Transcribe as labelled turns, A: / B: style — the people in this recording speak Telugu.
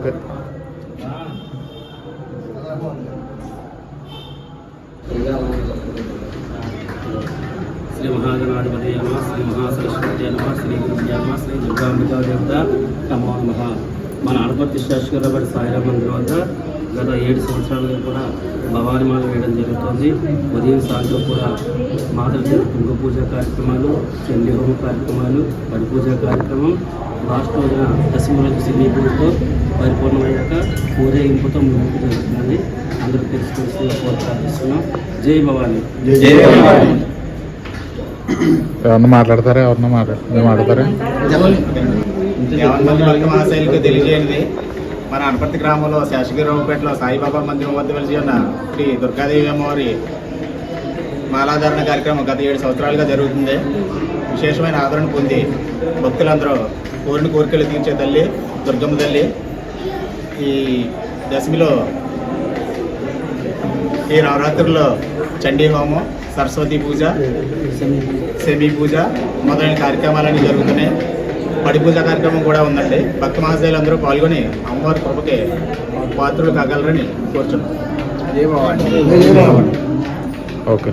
A: ఓకే
B: శ్రీ మహాగణాధిపతి నమ శ్రీ మహాసరస్వతి నమ శ్రీ విద్యా నమ శ్రీ దుర్గాంబికా దేవత నమో నమ. మన అనపర్తి శాశ్వతబడి సాయిరామన్ తర్వాత గత ఏడు సంవత్సరాలుగా కూడా భవాని మాల వేయడం జరుగుతుంది. ఉదయం సాయంత్రం కూడా మాతృ కుంభ పూజ కార్యక్రమాలు చండీ హోమ కార్యక్రమాలు బడి పూజ కార్యక్రమం లాస్ట్ రోజున దశమ రోజు సినీ పూజతో పరిపూర్ణమయ్యాక ఊరేగింపుతో ముందుకు జరుగుతుంది. అందరూ తెలుసుకోవాల్సిన ప్రార్థిస్తున్నాం జై భవానీ.
A: ఎవరన్నా మాట్లాడతారా? ఎవరన్నా మాట్లాడతారా?
C: భక్త మహాశైలికి తెలియజేయండి. మన అనపర్తి గ్రామంలో శేషగిరిరావుపేటలో సాయిబాబా మందిరం వద్ద వెలిసి ఉన్న శ్రీ దుర్గాదేవి అమ్మవారి మాలాధారణ కార్యక్రమం గత ఏడు సంవత్సరాలుగా జరుగుతుంది. విశేషమైన ఆదరణ పొంది భక్తులందరూ కోరిన కోరికలు తీర్చే తల్లి దుర్గమ్మ తల్లి ఈ దశమిలో ఈ నవరాత్రుల్లో చండీ హోమం సరస్వతి పూజ. సెమీ పూజ మొదలైన కార్యక్రమాలన్నీ జరుగుతున్నాయి. పడి పూజ కార్యక్రమం కూడా ఉందండి. భక్త మహాశయులు అందరూ పాల్గొని అమ్మవారి కృపకి పాత్రులు కాగలరని కోరుచున్నాం.
A: ఓకే.